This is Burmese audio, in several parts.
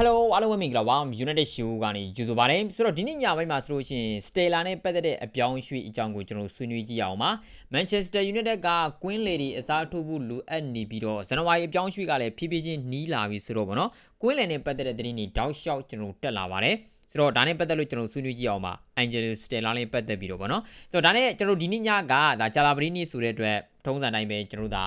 Hello အားလုံးပဲမင်္ဂလာပါ United Show ကနေကြိုဆိုပါတယ်ဆိုတော့ဒီနေ့ညပိုင်းမှာဆိုလို့ရှိရင် Stella နဲ့ပတ်သက်တဲ့အပြောင်းအရွှေ့အကြောင်းကိုကျွန်တော်ဆွေးနွေးကြည့်အောင်ပါ Manchester United က Queen Lady အစားထိုးဖို့လိုအပ်နေပြီးတော့ဇန်နဝါရီအပြောင်းအရွှေ့ကလည်းဖြည်းဖြည်းချင်းနီးလာပြီဆိုတော့ဗောနော် Queen Lady နဲ့ပတ်သက်တဲ့သတင်းတွေတောက်လျှောက်ကျွန်တော်တက်လာပါတယ်ဆိုတော့ဒါနဲ့ပတ်သက်လို့ကျွန်တော်ဆွေးနွေးကြည့်အောင်ပါ Angelo Stella နဲ့ပတ်သက်ပြီးတော့ဗောနော်ဆိုတော့ဒါနဲ့ကျွန်တော်ဒီနေ့ညကဒါဂျာလာပရီနီဆိုတဲ့အတွက်ထုံးစံတိုင်းပဲကျွန်တော်ဒါ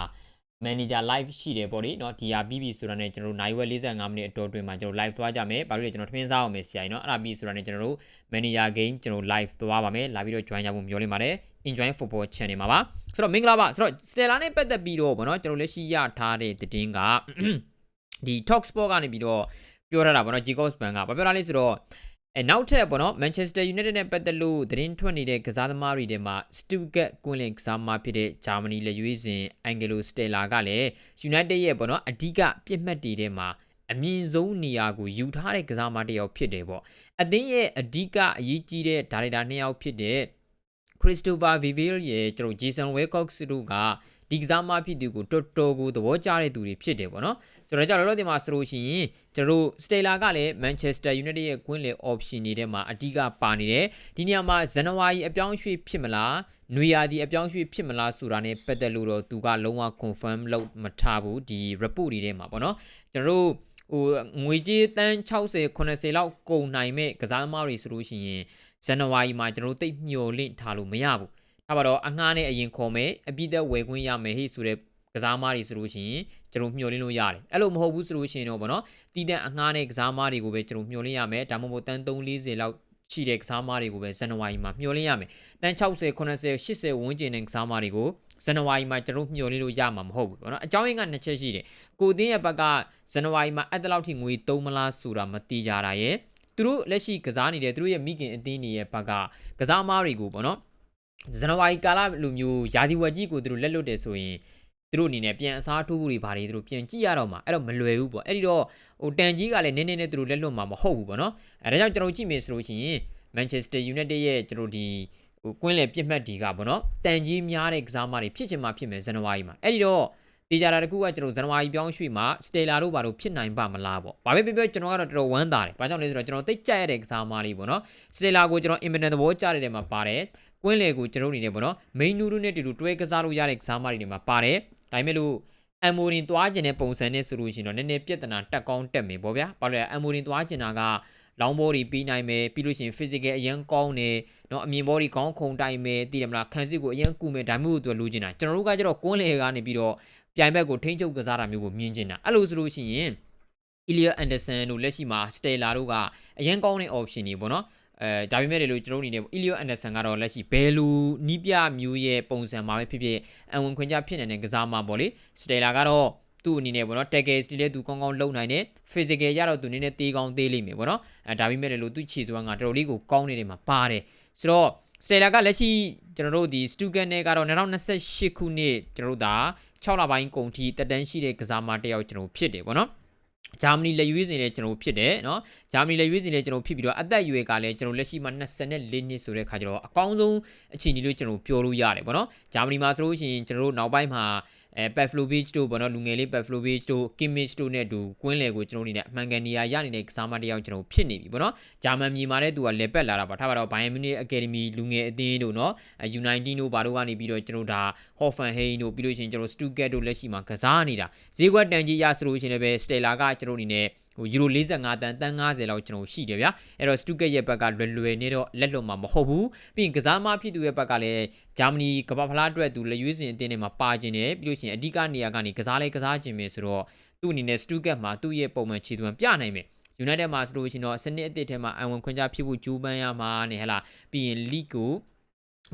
manager live ရှိတယ်ပေါ့လေเนาะဒီဟာပြီးပြီဆိုတာနဲ့ကျွန်တော်တို့နိုင်ဝက်45မိနစ်အတော်တွင်မှာကျွန်တော် live သွားကြမယ်ဘာလို့လဲကျွန်တော်ထမင်းစားအောင်မယ်ဆရာကြီးเนาะအဲ့ဒါပြီးဆိုတာနဲ့ကျွန်တော်တို့ manager game ကျွန်တော် live သွားပါမယ်လာပြီးတော့ join ကြဖို့မျှော်လင့်ပါတယ် enjoy football channel မှာပါဆိုတော့မင်္ဂလာပါဆိုတော့ Stella နဲ့ပတ်သက်ပြီးတော့ဗောနော်ကျွန်တော်လက်ရှိရထားတဲ့သတင်းကဒီ Talk Sport ကနေပြီးတော့ပြောထားတာဗောနော် Jacobs Bank ကဘာပြောတာလဲဆိုတော့ အဲနောက်ထပ်ပေါ့နော် Manchester United နဲ့ပတ်သက်လို့သတင်းထွက်နေတဲ့ကစားသမားတွေထဲမှာ Stuttgart ကွင်းလင်ကစားသမားဖြစ်တဲ့ဂျာမနီလက်ရွေးစင် Angelo Stella ကလည်း United ရဲ့ပေါ့နော်အဓိကပြစ်မှတ်တွေထဲမှာအမြင့်ဆုံးနေရာကိုယူထားတဲ့ကစားသမားတစ်ယောက်ဖြစ်တယ်ပေါ့အသင်းရဲ့အဓိကအရေးကြီးတဲ့ဒါရိုက်တာနှစ်ယောက်ဖြစ်တဲ့ Christopher Vivell ရဲ့ကျွန်တော် Jason Wilcox တို့က ဒီကစားမဖြစ်သူကိုတော်တော်ကိုသဘောကျတဲ့သူတွေဖြစ်တယ်ပေါ့နော်ဆိုတော့ကြောင့်လောလောဆယ်မှာဆိုလို့ရှိရင်ကျွန်တော် Stella ကလည်း Manchester United ရဲ့ကွင်းလေ option တွေထဲမှာအဓိကပါနေတယ်ဒီနေရာမှာဇန်နဝါရီအပြောင်းအရွှေ့ဖြစ်မလားနွေရာသီအပြောင်းအရွှေ့ဖြစ်မလားဆိုတာ ਨੇ ပတ်သက်လို့တော့သူကလုံးဝ confirm လုပ်မထားဘူးဒီ report တွေထဲမှာပေါ့နော်ကျွန်တော်တို့ဟိုငွေကြေးတန်း60 80လောက်ကုန်နိုင်မဲ့ကစားသမားတွေဆိုလို့ရှိရင်ဇန်နဝါရီမှာကျွန်တော်တို့တိတ်မျှော်လင့်ထားလို့မရဘူး ဒါပါတော့အငှားနဲ့အရင်ခေါ်မယ်အပြည့်သက်ဝယ်ခွင့်ရမယ်ဟိဆိုတဲ့ကစားမားတွေဆိုလို့ရှိရင်ကျွန်တော်မျှော်လင့်လို့ရတယ်အဲ့လိုမဟုတ်ဘူးဆိုလို့ရှိရင်တော့ဗောနော်တည်တဲ့အငှားနဲ့ကစားမားတွေကိုပဲကျွန်တော်မျှော်လင့်ရမယ်ဒါမှမဟုတ်တန်း340လောက်ရှိတဲ့ကစားမားတွေကိုပဲဇန်နဝါရီမှာမျှော်လင့်ရမယ်တန်း60 80 80ဝန်းကျင်တဲ့ကစားမားတွေကိုဇန်နဝါရီမှာကျွန်တော်မျှော်လင့်လို့ရမှာမဟုတ်ဘူးပေါ့နော်အကြောင်းရင်းကနှစ်ချက်ရှိတယ်ကိုတင်းရဲ့ဘက်ကဇန်နဝါရီမှာအဲ့တလောက်ထိငွေသုံးမလားဆိုတာမတိကြတာရဲ့သူတို့လက်ရှိကစားနေတဲ့သူတို့ရဲ့မိခင်အသင်းတွေရဲ့ဘက်ကကစားမားတွေကိုပေါ့နော် ဇန်နဝါရီကာလလိုမျိုးယာဒီဝက်ကြီးကိုသူတို့လက်လွတ်တယ်ဆိုရင်သူတို့အနေနဲ့ပြန်အစားထိုးဖို့တွေဘာတွေသူတို့ပြန်ကြည့်ရတော့မှာအဲ့တော့မလွယ်ဘူးပေါ့အဲ့ဒီတော့ဟိုတန်ကြီးကလည်းနည်းနည်းနဲ့သူတို့လက်လွတ်မှာမဟုတ်ဘူးပေါ့နော်အဲဒါကြောင့်ကျွန်တော်ကြည့်မယ်ဆိုလို့ရှိရင် Manchester United ရဲ့ကျွန်တော်ဒီဟိုကွင်းလေပြစ်မှတ်ဒီကပေါ့နော်တန်ကြီးများတဲ့ကစားမတွေဖြစ်ချင်မှဖြစ်မယ်ဇန်နဝါရီမှာအဲ့ဒီတော့တေချာတာတကူကကျွန်တော်ဇန်နဝါရီပြောင်းရွှေ့မှာစတေလာတို့ဘာလို့ဖြစ်နိုင်ပါမလားပေါ့။ဘာပဲပြောပြောကျွန်တော်ကတော့တော်တော်ဝမ်းသာတယ်။ဘာကြောင့်လဲဆိုတော့ကျွန်တော်တိတ်ကြိုက်ရတဲ့ကစားမလေးပေါ့နော်။စတေလာကိုကျွန်တော်အင်မတန်သဘောကျတဲ့နေရာမှာပါတယ်။ ကွင်းလေကိုကျွန်တော်အနေနဲ့ပေါ့နော်။မိန်နူးတို့နဲ့တူတူတွဲကစားလို့ရတဲ့ကစားမတွေနေမှာပါတယ်။ဒါပေမဲ့လို့အမ်မိုရင်သွားကျင်တဲ့ပုံစံနဲ့ဆိုလို့ရှိရင်တော့နည်းနည်းပြဿနာတက်ကောင်းတက်မယ်ပေါ့ဗျာ။ဘာလို့လဲအမ်မိုရင်သွားကျင်တာကလောင်းဘောတွေပြီးနိုင်မယ်ပြီးလို့ရှိရင် physical အရင်ကောင်းတယ်เนาะအမြင်ဘောတွေကောင်းခုန်တိုင်းမယ်တည်တယ်မလားခံစစ်ကိုအရင်ကူမယ်ဒါမျိုးကိုသူလိုချင်တာကျွန်တော်တို့ကကျတော့ကွန်းလေကနေပြီးတော့ပြိုင်ဘက်ကိုထိန်းချုပ်ကစားတာမျိုးကိုမြင်ချင်တာအဲ့လိုဆိုလို့ရှိရင် Ilya Anderson တို့လက်ရှိမှာ Stella တို့ကအရင်ကောင်းတဲ့ option တွေပေါ့နော် အဲဒါပေမဲ့လို့ကျွန်တော်အနေနဲ့ Ilya Anderson ကတော့လက်ရှိဘယ်လိုနီးပြမျိုးရဲ့ပုံစံမှာပဲဖြစ်ဖြစ်အဝင်ခွင့်ကြဖြစ်နေတဲ့ကစားမှာပေါ့လေ Stella ကတော့သူ့အနေနဲ့ပေါ့နော် tackle တွေလည်းသူကောင်းကောင်းလုပ်နိုင်တယ် physical ရတော့သူနည်းနည်းသေးကောင်းသေးလိမ့်မယ်ပေါ့နော်အဲဒါပေမဲ့လို့သူ့ခြေသွားကတော်တော်လေးကိုကောင်းနေတယ်မှာပါတယ်ဆိုတော့ Stella ကလက်ရှိကျွန်တော်တို့ဒီ Stuttgart နဲ့ကတော့2028ခုနှစ်ကျွန်တော်တို့ဒါ6လပိုင်းကုန်ထိတက်တန်းရှိတဲ့ကစားမတစ်ယောက်ကျွန်တော်ဖြစ်တယ်ပေါ့နော် ဂျာမနီလက်ရွေးစင်လည်းကျွန်တော်ဖြစ်တယ်เนาะဂျာမနီလက်ရွေးစင်လည်းကျွန်တော်ဖြစ်ပြီးတော့အသက်အရွယ်ကလည်းကျွန်တော်လက်ရှိမှာ24နှစ်ဆိုတဲ့ခါကျတော့အကောင်းဆုံးအခြေအနေလို့ကျွန်တော်ပြောလို့ရတယ်ပေါ့နော်ဂျာမနီမှာဆိုလို့ရှိရင်ကျွန်တော်တို့နောက်ပိုင်းမှာ အဲ Pavlovic တို့ပေါ့နော်လူငယ်လေး Pavlovic တို့ Kimmich တို့နဲ့တူကွင်းလယ်ကိုကျွန်တော်အနေနဲ့အမှန်ကန်နေရာရနေတဲ့ကစားမတစ်ယောက်ကျွန်တော်ဖြစ်နေပြီပေါ့နော်ဂျာမန်မြေမှာတဲ့သူကလေပက်လာတာပါထားပါတော့ Bayern Munich Academy လူငယ်အသင်းတို့နော် United တို့ဘာတို့ကနေပြီးတော့ကျွန်တော်ဒါ Hoffenheim တို့ပြီးလို့ရှိရင်ကျွန်တော် Stuttgart တို့လက်ရှိမှာကစားနေတာဈေးကွက်တန်ကြီးရဆိုလို့ရှိရင်လည်း Stella ကကျွန်တော်အနေနဲ့ ဟိုယူရို45တန်တန်90လောက်ကျွန်တော်ရှိတယ်ဗျာအဲ့တော့စတူကက်ရဲ့ဘက်ကလွယ်လွယ်နေတော့လက်လွတ်မှာမဟုတ်ဘူးပြီးရင်ကစားမဖြစ်သူရဲ့ဘက်ကလည်းဂျာမနီကမ္ဘာဖလားအတွက်သူလက်ရွေးစင်အတင်းထဲမှာပါခြင်းတယ်ပြီးလို့ရှိရင်အဓိကနေရာကနေကစားလဲကစားခြင်းပဲဆိုတော့သူ့အနေနဲ့စတူကက်မှာသူ့ရဲ့ပုံမှန်ခြေသွမ်းပြနိုင်မယ် United မှာဆိုလို့ရှိရင်တော့စနစ်အသစ်ထဲမှာအဝင်ခွင့်ကြဖြစ်ဖို့ကြိုးပမ်းရမှာနဲ့ဟလာပြီးရင် League ကို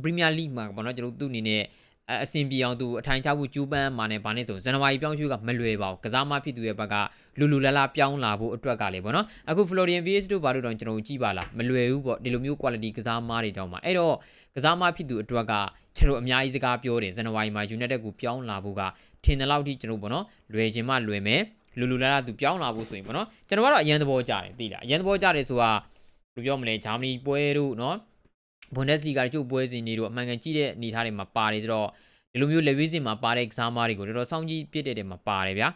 Premier League မှာပေါ့နော်ကျွန်တော်တို့သူ့အနေနဲ့ အဆင်ပြေအောင်သူအထိုင်ချဖို့ကျူးပန်းမှာနဲ့ဗာနဲ့ဆိုဇန်နဝါရီပြောင်းရွှေ့ကမလွယ်ပါဘူးကစားမဖြစ်သူရဲ့ဘက်ကလူလူလာလာပြောင်းလာဖို့အတွက်ကလည်းပေါ့နော်အခု Florian VS တို့ဘာလို့တော့ကျွန်တော်ကြည့်ပါလားမလွယ်ဘူးပေါ့ဒီလိုမျိုး quality ကစားမတွေတောင်းမှာအဲ့တော့ကစားမဖြစ်သူအတွက်ကကျွန်တော်အများကြီးစကားပြောတယ်ဇန်နဝါရီမှာ United ကိုပြောင်းလာဖို့ကထင်တယ်လောက်ထိကျွန်တော်ပေါ့နော်လွယ်ခြင်းမှလွယ်မယ်လူလူလာလာသူပြောင်းလာဖို့ဆိုရင်ပေါ့နော်ကျွန်တော်ကတော့အရန်သဘောကျတယ်သိလားအရန်သဘောကျတယ်ဆိုတာဘယ်လိုပြောမလဲဂျာမနီပွဲတို့နော် ဘွန်ဒက်စလီဂါတို့ကျုပ်ပွဲစဉ်တွေတို့အမှန်ကန်ကြည့်တဲ့အနေအထားတွေမှာပါတယ်ဆိုတော့ဒီလိုမျိုးလက်ဝေးစင်မှာပါတဲ့ကစားမားတွေကိုတော်တော်စောင့်ကြည့်ပြစ်တဲ့တဲ့မှာပါတယ်ဗျာ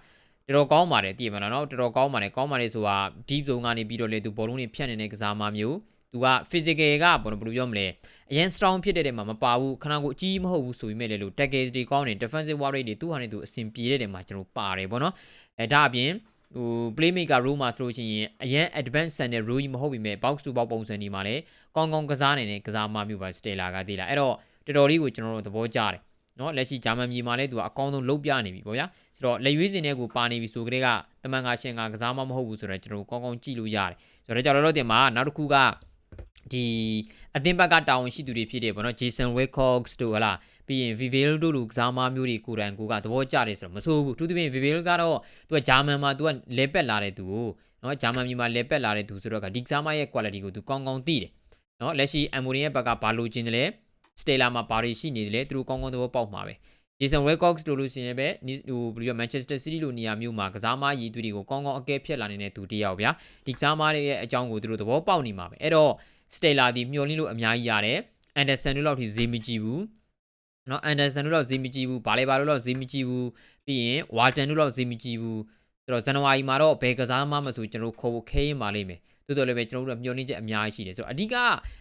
တော်တော်ကောင်းပါတယ်တည်ရမလားနော်တော်တော်ကောင်းပါတယ်ကောင်းပါတယ်ဆိုတာ deep zone ကနေပြီးတော့လေသူဘောလုံးတွေဖြတ်နေတဲ့ကစားမမျိုးသူက physical ကဘယ်လိုပြောမလဲအရင် strong ဖြစ်တဲ့တဲ့မှာမပါဘူးခဏကိုအကြီးမဟုတ်ဘူးဆိုပေမဲ့လေလို့ tackle တွေကောင်းတယ် defensive war rate တွေသူ့ဟာနဲ့သူအဆင်ပြေတဲ့တဲ့မှာကျွန်တော်ပါတယ်ဗောနော်အဲဒါအပြင် ဟို playmaker role မှာဆိုလို့ရှိရင်အရင် advanced ဆန်တဲ့ role ကြီးမဟုတ်ပေမဲ့ box to box ပုံစံဒီမှာလည်းကောင်းကောင်းကစားနေတဲ့ကစားမမျိုးပါ Stella ကတည်လာအဲ့တော့တော်တော်လေးကိုကျွန်တော်တို့သဘောကျတယ်နော်လက်ရှိဂျာမန်ပြည်မှာလည်းသူကအကောင်းဆုံးလုံးပြနေပြီပေါ့ဗျာဆိုတော့လက်ရွေးစင်တဲ့ကိုပါနေပြီဆိုကြတဲ့ကတမန်ကရှင်ကကစားမမဟုတ်ဘူးဆိုတော့ကျွန်တော်တို့ကောင်းကောင်းကြည့်လို့ရတယ်ဆိုတော့ကြောက်တော့တင်မှာနောက်တစ်ခုက ဒီအသင်းဘက်ကတာဝန်ရှိသူတွေဖြစ်တယ်ပေါ့နော် Jason Wilcox တို့ဟလာပြီးရင် Vivel တို့လူကစားမမျိုးတွေကိုယ်တိုင်ကိုကသဘောကျတယ်ဆိုတော့မဆိုးဘူးသူသဖြင့် Vivel ကတော့သူကဂျာမန်မှာသူကလဲပက်လာတဲ့သူကိုနော်ဂျာမန်ပြည်မှာလဲပက်လာတဲ့သူဆိုတော့ကဒီကစားမရဲ့ quality ကိုသူကောင်းကောင်းသိတယ်နော်လက်ရှိ Amorin ရဲ့ဘက်ကဘာလို့ကျင်တယ်လဲ Stella မှာဘာတွေရှိနေတယ်လဲသူတို့ကောင်းကောင်းသဘောပေါက်မှာပဲ Jason Wilcox တို့လို့ရှိရင်ပဲဟိုဘယ်လို Manchester City လိုနေရာမျိုးမှာကစားမရည်သူတွေကိုကောင်းကောင်းအကဲဖြတ်လာနေတဲ့သူတယောက်ဗျာဒီကစားမတွေရဲ့အကြောင်းကိုသူတို့သဘောပေါက်နေမှာပဲအဲ့တော့ Stella ဒီမျောလင်းလို့အများကြီးရတယ် Anderson တို့လောက်ထိဈေးမကြည့်ဘူးနော် Anderson တို့လောက်ဈေးမကြည့်ဘူးဘာလေဘာတို့လောက်ဈေးမကြည့်ဘူးပြီးရင် Warden တို့လောက်ဈေးမကြည့်ဘူးဆိုတော့ဇန်နဝါရီမှာတော့ဘယ်ကစားမှမဆိုကျွန်တော်ခေါ်ဖို့ခဲရင်ပါလိမ့်မယ်တိုးတော်လည်းပဲကျွန်တော်တို့မျှော်လင့်ချက်အများကြီးရှိတယ်ဆိုတော့အဓိက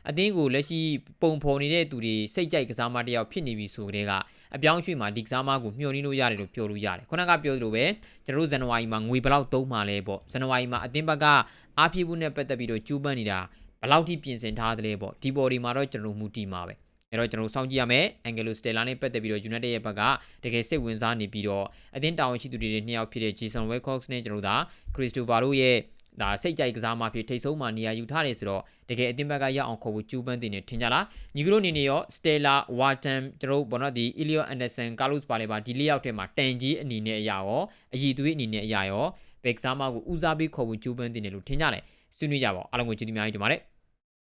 အတင်းကိုလက်ရှိပုံဖော်နေတဲ့သူတွေစိတ်ကြိုက်ကစားမတယောက်ဖြစ်နေပြီဆိုကြတဲ့ကအပြောင်းရွှေ့မှာဒီကစားမကိုမျှော်လင့်လို့ရတယ်လို့ပြောလို့ရတယ်ခုနကပြောသလိုပဲကျွန်တော်တို့ဇန်နဝါရီမှာငွေဘယ်လောက်သုံးမှလဲပေါ့ဇန်နဝါရီမှာအတင်းဘက်ကအားဖြည့်ဖို့နဲ့ပတ်သက်ပြီးတော့ကျူးပန်းနေတာ ဘယ်လောက်ထိပြင်ဆင်ထားသလဲပေါ့ဒီပေါ်ဒီမှာတော့ကျွန်တော်မူတည်မှာပဲအဲ့တော့ကျွန်တော်စောင့်ကြည့်ရမယ်အန်ဂယ်လိုစတယ်လာနဲ့ပတ်သက်ပြီးတော့ United ရဲ့ဘက်ကတကယ်စိတ်ဝင်စားနေပြီးတော့အသင်းတာဝန်ရှိသူတွေနှစ်ယောက်ဖြစ်တဲ့ Jason Wilcox နဲ့ကျွန်တော်တို့ဒါ Christopher တို့ရဲ့ဒါစိတ်ကြိုက်ကစားမှဖြစ်ထိတ်ဆုံးမှနေရာယူထားတယ်ဆိုတော့တကယ်အသင်းဘက်ကရအောင်ခေါ်ဖို့ကျူးပန်းတင်နေထင်ကြလားညီကတို့အနေနဲ့ရော Stella Wharton ကျွန်တော်တို့ဘောနော်ဒီ Elliot Anderson Carlos Baleba ဒီလေးယောက်ထဲမှာတန်ကြီးအနေနဲ့အရာရောအည်သွေးအနေနဲ့အရာရောဘက်ကစားမကိုဦးစားပေးခေါ်ဖို့ကျူးပန်းတင်တယ်လို့ထင်ကြတယ် ဆွေးနွေးကြပါဦးအား